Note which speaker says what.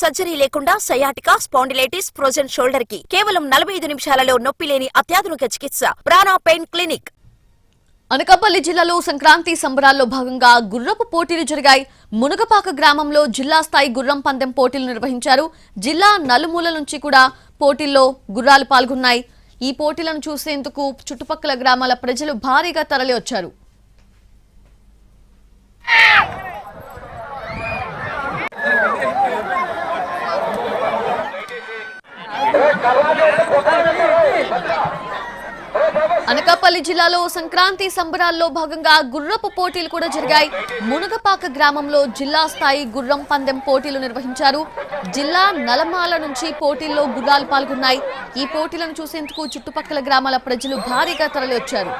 Speaker 1: Surgery లేకుండా sciatica spondylitis frozen షోల్డర్కి కేవలం నలభై ఐదు నిమిషాలలో నొప్పి లేని అత్యాధునిక చికిత్స. ప్రాణా పెయిన్ క్లినిక్.
Speaker 2: అనకాపల్లి జిల్లాలో సంక్రాంతి సంబరాల్లో భాగంగా గుర్రపు పోటీలు జరిగాయి. మునగపాక గ్రామంలో జిల్లా స్థాయి గుర్రం పందెం పోటీలు నిర్వహించారు. జిల్లా నలుమూల నుంచి కూడా పోటీల్లో గుర్రాలు పాల్గొన్నాయి. ఈ పోటీలను చూసేందుకు చుట్టుపక్కల గ్రామాల ప్రజలు భారీగా తరలి అనకాపల్లి జిల్లాలో సంక్రాంతి సంబరాల్లో భాగంగా గుర్రపు పోటీలు కూడా జరిగాయి. మునగపాక గ్రామంలో జిల్లా స్థాయి గుర్రం పందెం పోటీలు నిర్వహించారు. జిల్లా నలమాల నుంచి పోటీల్లో గుర్రాలు పాల్గొన్నాయి. ఈ పోటీలను చూసేందుకు చుట్టుపక్కల గ్రామాల ప్రజలు భారీగా తరలి వచ్చారు